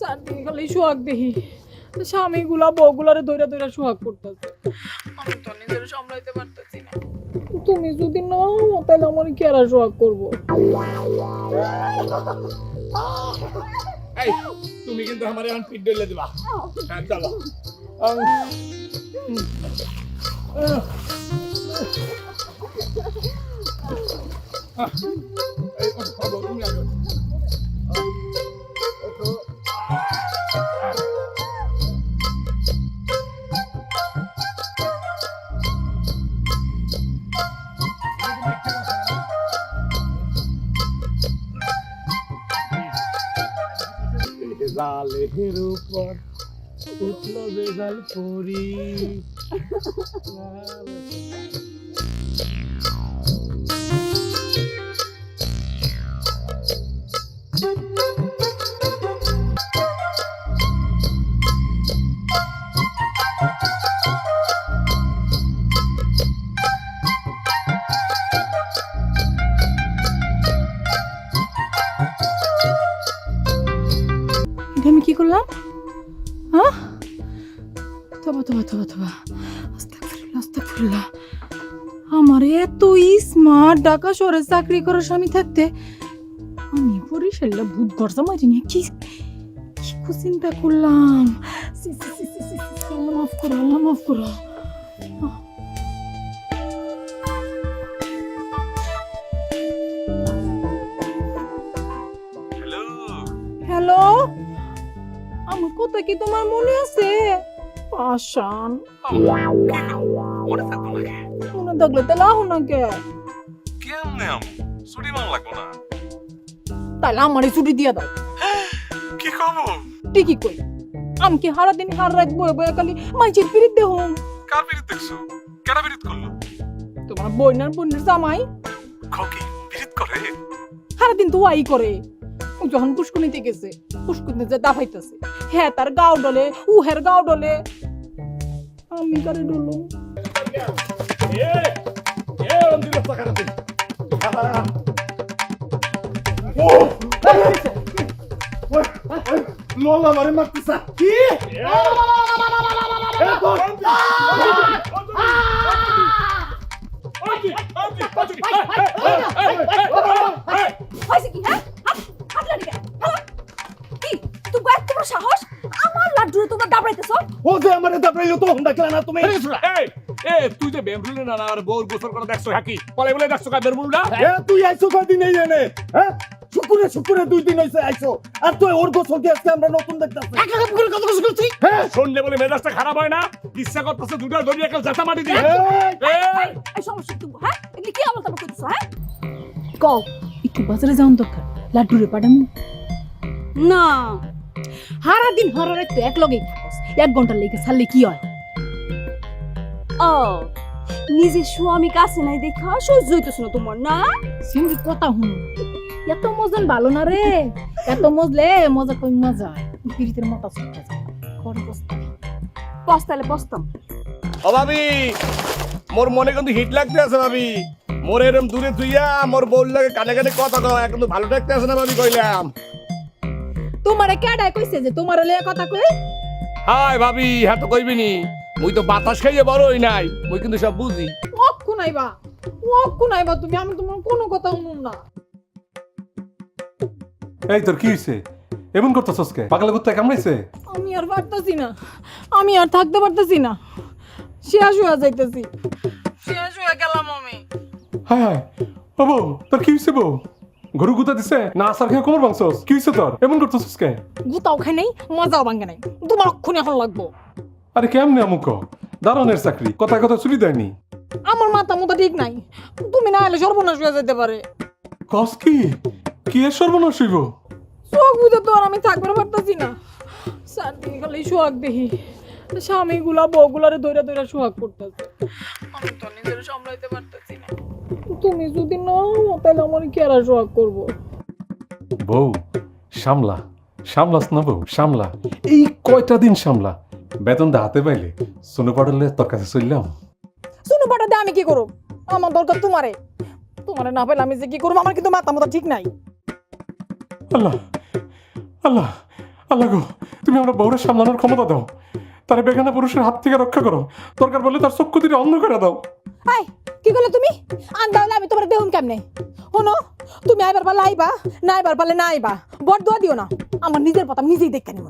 চারদিকে খালি সোহাগ দেখি। স্বামীগুলা বউগুলারে দৈরা দৈরা সোহাগ করতেছে আমি তো নিজের সামলাইতে পারতেছি না। তুমি যদি না তাহলে আমার কি আর সোহাগ করব? এই তুমি কিন্তু আমার এখন পিট ডলে দিবা। হ্যাঁ চলো। তুমি জালের উপর উঠল বেজাল পরি। তবা তবা তবা আস্তাগফিরুল্লাহ আস্তাগফিরুল্লাহ। আমার এত স্মার্ট ঢাকা শহরে চাকরি করার স্বামী থাকতে আমি বরিশাল্লা ভূত গরজা মারি নিয়ে কি কি চিন্তা করলাম? সি, সি, সি, সি, সি, সি, আল্লাহ মাফ করো আল্লাহ মাফ করো। হ্যালো হ্যালো আমার কথা কি তোমার মনে আছে? পাশান মনে থাকব নাকি মনে থাকলে তাহলে আহ না কে কেমনে আম ছুটি মান লাগবো না তাহলে আমারই ছুটি দিয়ে দাও কি ঠিকই কই আমি কি হারা দিন হার রাখব বয়ে খালি মাইচির পিরিত দেহ কার বিরিত দেখছ কেডা বিরিত করল তোমার বইনার বোনের জামাই খকি বিরিত করে সারা দিন তো ওয়াই করে ও যখন পুষ্কুনিতে গেছে পুষ্কুনিতে যে দাফাইতেছে হ্যাঁ তার গাও ডলে উ হের গাও ডলে আমি কারে ডলো এ এ অন্দির সাকার দিন লোলা মারে মারতেছা কি হয়েছে কি হ্যাঁ হাত হাত লাড্ডু ও যে আমার দাবড়াইলো তো হুন্ডা খেলা না তুমি। এই এ তুই যে বেমরুলে না না আর বউর গোসল করে দেখছ হাকি বলে বলে দেখছ কা বেমরুলটা? এ তুই আইছো কয়দিন এই এনে হ্যাঁ? শুকুরে শুকুরে দুই দিন হইছে আইছো। আর তুই ওর গোসল দিয়ে আজকে আমরা নতুন দেখতাছি? হ্যাঁ? শুনলে বলে মেজাজটা খারাপ হয় না? ইচ্ছা করতেছে দুটো ধরি একটা জাতা মাটি দিয়ে। এই, এই এই সমস্যা তুমি হ্যাঁ? এগুলি কি আমল করতেছ হ্যাঁ? কও একটু বাজারে যাওন দরকার? লাড্ডুরে পাঠামু? না হারা দিন হারা রাত তো এক লগেই এক ঘণ্টা লেগে ছাড়লে কি হয়? ও নিজের স্বামী কাছে নাই দেখা সহ্য হইতেছ না তোমার না? সিমরি কথা হুন এত মজন ভালো না রে। এত মজলে মজা কই মজা পিরিতের মাথা যায়। করে পস্তালে পস্তাম ও ভাবি মোর মনে কিন্তু হিট লাগতে আছে ভাবি। মোর এরম দূরে তুইয়া মোর বউর লাগে কানে কানে কথা কয় কিন্তু ভালো দেখতে আছে না ভাবি কইলাম। তোমারে কেডায় কইছে যে তোমার লয়ে কথা কই? হাই ভাবি হ্যাঁ তো কইবি নি। মুই তো বাতাস খাইয়ে বড় হই নাই মুই কিন্তু সব বুঝি। অক্ষু নাইবা অক্ষু নাইবা তুমি আমি তোমার কোনো কথা শুনুন না। এই তোর কি হয়েছে এমন করতেছস কে পাগলা কুত্তা কামড়াইছে? আমি আর পারতাছি না আমি আর থাকতে পারতাছি না। শেষ হয়ে যাইতেছি। শেষ হয়ে গেলাম আমি। হায় হায়। ও বউ তোর কি হয়েছে বউ? গরু গুতা দিছে? না আসার খেয়ে কোমর ভাঙছস। কি হয়েছে তোর? এমন করতেছস কে গুতাও খাই নাই মজাও ভাঙে নাই। তোমার অক্ষুনি এখন লাগবো। আরে কেমনে আমুক? দারোয়ানের চাকরি। কথা কথা চুরি দেয়নি। আমার মাথা মতো ঠিক নাই। তুমি না এলে সর্বনাশ হয়ে যেতে পারে। কস কি? কি এর সর্বনাশ হইব? শোক বুঝে তো আর আমি থাকতে পারতাছি না। চারদিকে খালি সোহাগ দেখি। স্বামীগুলা বউগুলারে দৈরা দৈরা সোহাগ করতেছে। আমি তো নিজের সামলাইতে পারতাছি তুমি যদি না হও, তাহলে আমার কি আর সোহাগ করব? বউ সামলা সামলাস না বউ সামলা। এই কয়টা দিন সামলা? বেতন দা হাতে পাইলে। সোনো পাড়লে তোর কাছে চললাম। শুনো পাঠাতে আমি কি করব আমার দরকার তোমারে। তোমারে না পেলে আমি যে কি করব আমার কিন্তু মাথা মাথা ঠিক নাই। আল্লাহ আল্লাহ আল্লাহ গো তুমি আমরা বউরের সামলানোর ক্ষমতা দাও। তার বেগানা পুরুষের হাত থেকে রক্ষা করো। দরকার বলে তার চক্ষু দিয়ে অন্ধ করে দাও। আই কি করলে তুমি? আন্দা হলে আমি তোমার দেহুন কেমনে? শোনো তুমি আইবার পারলে আইবা, না আইবার পারলে না আইবা। বড় দোয়া দিও না। আমার নিজের পথ আমি নিজেই দেখে নিব